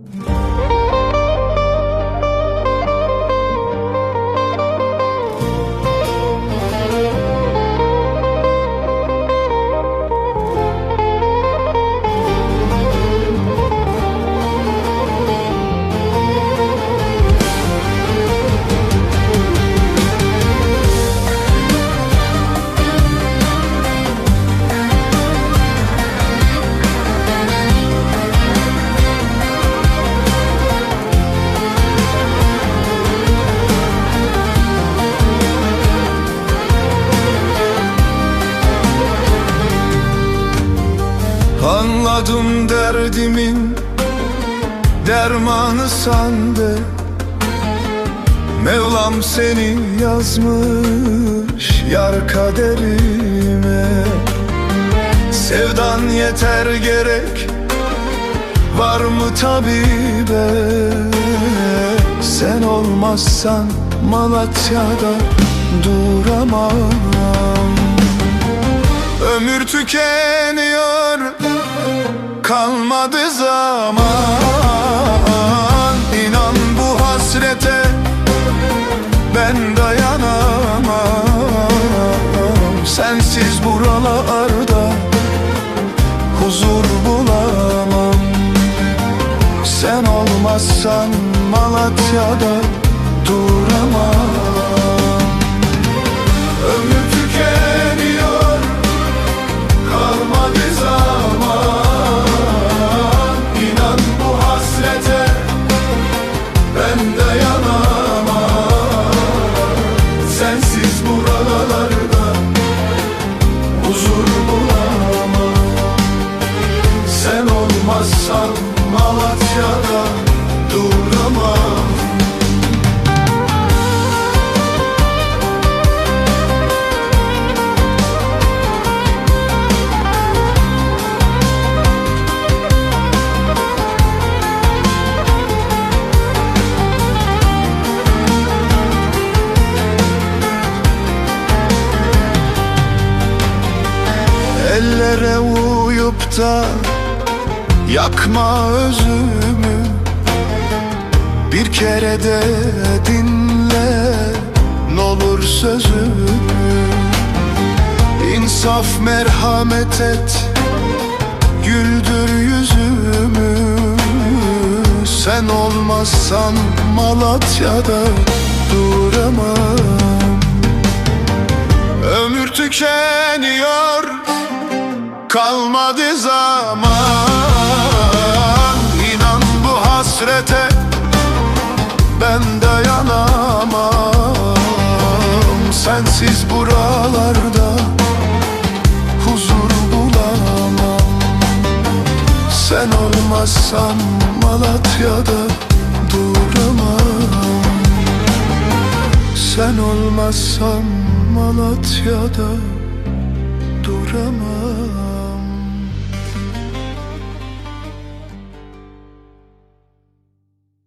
Mm-hmm. Anladım derdimin dermanı sandı Mevlam seni yazmış yar kaderime. Sevdan yeter gerek var mı tabibe? Sen olmazsan Malatya'da duramam. Ömür tükeniyor Kalmadı zaman. İnan bu hasrete Ben dayanamam. Sensiz buralarda Huzur bulamam. Sen olmazsan Malatya'da duramam Malatya'da duramam. Ellere uyup da yakma özümü. Bir kere de dinle n'olur sözümü. İnsaf merhamet et güldür yüzümü. Sen olmazsan Malatya'da duramam. Ömür tükeniyor Kalmadı zaman hasrete Ben dayanamam. Sensiz buralarda Huzur bulamam. Sen olmazsan Malatya'da duramam. Sen olmazsan Malatya'da duramam